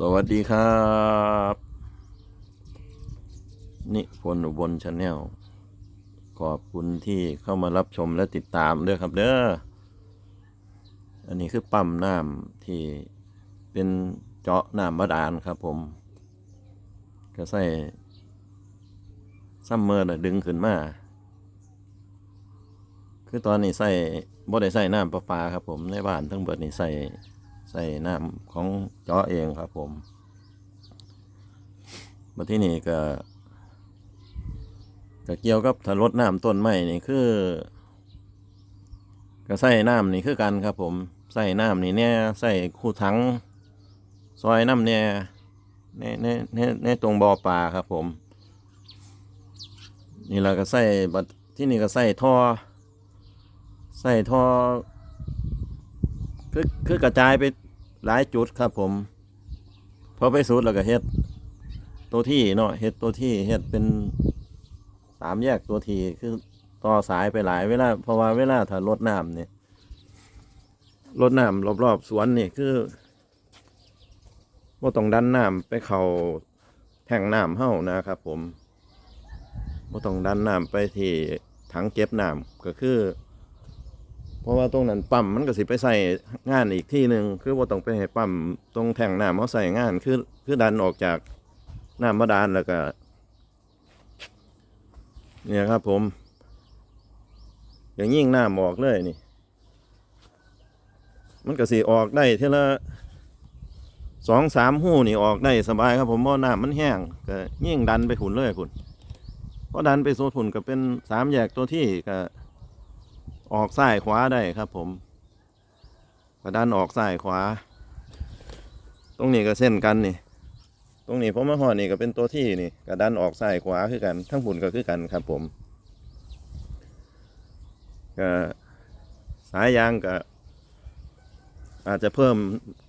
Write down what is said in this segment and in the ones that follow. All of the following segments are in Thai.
สวัสดีครับนิพนธ์อุบลชาแนลขอบคุณที่เข้ามารับชมและติดตามด้วยครับเด้ออันนี้คือปั๊มน้ำที่เป็นเจาะน้ำบาดาลครับผม ก็ใส่ซัมเมอร์นะดึงขึ้นมา คือตอนนี้ใส่บ่ได้ใส่น้ำประปาครับผมในบ้านทั้งเบิดนี่ใส่ ส่น้ำของจาะเองครับผมมาที่นี่ก็ก็เกี่ยวกับถ้ารดน้ำต้นไม้นี่คือ ก็ใส่น้ำนี่คือกันครับ ผมใส่น้ำนี่เนี่ยใส่คู่ถังซอยน้ำเนี่ยในในในในตรงบ่อปลาครับ ผม นี่เราก็ใส่บัดที่นี่ก็ใส่ท่อใส่ท่อคือคือกระจายไป หลายจุดครับผม พอไปสุดแล้วก็เฮ็ด ตัวที่เนาะเฮ็ดตัวที่เฮ็ดเป็นสามแยกตัวที่คือต่อสายไปหลายเวลาเพราะว่าเวลาถ้ารดน้ำเนี่ยรดน้ำรอบๆสวนนี่คือว่าต้องดันน้ำไปเข้าแทงน้ำเฮ้านะครับผมว่าต้องดันน้ำไปที่ถังเก็บน้ำก็คือ เพราะว่าตรงนั้นปั๊มมันก็สิไปใส่งานอีกที่หนึ่งคือว่าต้องไปให้ปั๊มตรงแทงน้ำเขาใส่งานคือคือดันออกจากน้ำบาดาลแล้วก็ เนี่ยครับผม อย่างยิ่งน้ำออกเลยนี่ มันก็สิออกได้เท่าละสองสามหู้นี่ออกได้สบายครับผมเพราะน้ำมันแห้งก็ยิ่งดันไปขุนเลยขุนเพราะดันไปโซนขุนก็เป็นสามแยกตัวที่ก็ ออกซ้ายขวาได้ครับ ผมกระดันออกซ้ายขวา ตรงนี้ก็เส้นกันนี่ ตรงนี้ผมมาหอนี่ก็เป็นตัวที่นี่กระดันออกซ้ายขวาคือกันทั้งบุญก็คือกันครับ ผมก็สายยางก็อาจจะเพิ่ม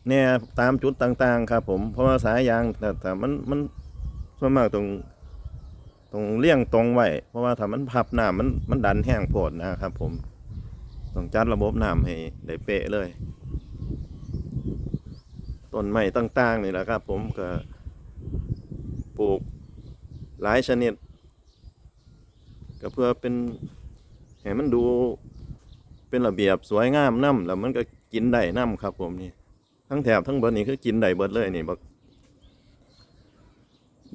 แน่ตามจุดต่างๆ ครับ ผมเพราะว่าสายยางแต่แต่มันมันส่วนมากตรงตรงเลี่ยงตรงไว้เพราะว่าถ้ามันพับหน้ามันมันดันแห้งโพดนะครับผม ต้องจัดระบบน้ำให้ได้เป๊ะเลยต้นไม้ต่างๆนี่แหละครับ ผมก็ปลูกหลายชนิด ก็เพื่อเป็นให้มันดูเป็นระเบียบสวยงามน้ำแล้วมันก็กินได้น้ำครับ ผมนี่ทั้งแถบทั้งเบิดนี่คือกินได้เบิดเลยนี่บัก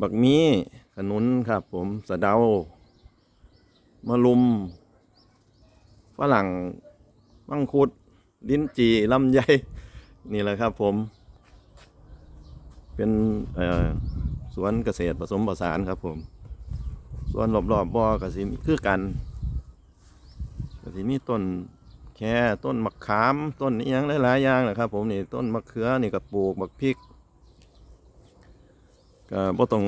บักมีขนุนครับ ผมสะเดามะลุมฝรั่ง มังคุด ลิ้นจี่ลำไยนี่แหละครับผม เป็นสวนเกษตรผสมผสานครับผม ส่วนรอบๆบบ่อก็สิมีคือกันก็สิมีต้นแค่ต้นมะขามต้นนี้ยังหลายๆอย่างนะครับ ผมนี่ต้นมะเขือนี่ก็ปลูกมะพริกก็บ่ต้อง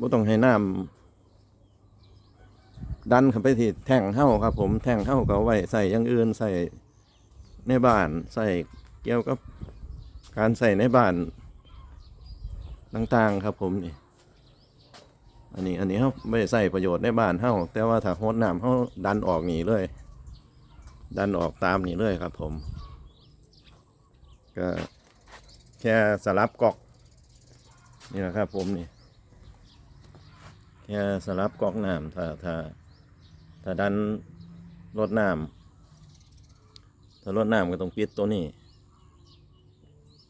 บ่ต้องให้น้ำ ดันเข้าไปที่แท่งเฮ้าครับ ผมแท่งเฮ้าก็ไว้ใส่ย่างอื่นใส่ในบ้านใส่เกี่ยวกับการใส่ในบ้านต่างๆครับผมนี่ อันนี้อันนี้เขาไม่ได้ใส่ประโยชน์ในบ้านเฮ้าแต่ว่าถ้าโฮดน้ำเขาดันออกหนีเลย ดันออกตามนี่เลยครับ ผม ก็แค่สลับกอกนี่แหละครับ ผมนี่แค่สลับกอกน้ำถ้าถ้า ถ้าดันรดน้ำถ้ารดน้ำก็ต้องปิดตัวนี้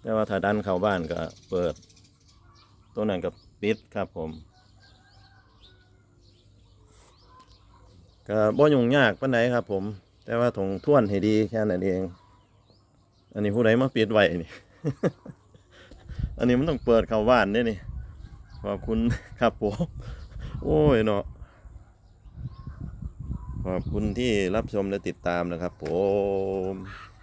แต่ว่าถ้าดันเข้าบ้านก็เปิด ตัวนั้นก็ปิดครับผมก็บ่ยุ่งยากปานใดครับ ผม แต่ว่าถงท่วนให้ดีแค่นั้นเอง อันนี้ผู้ใดมาปิดไว้นี่ อันนี้มันต้องเปิดเข้าบ้านด้วยนี่ขอบคุณครับผม โอ้ยเนาะ ขอบคุณที่รับชมและติดตามนะครับผม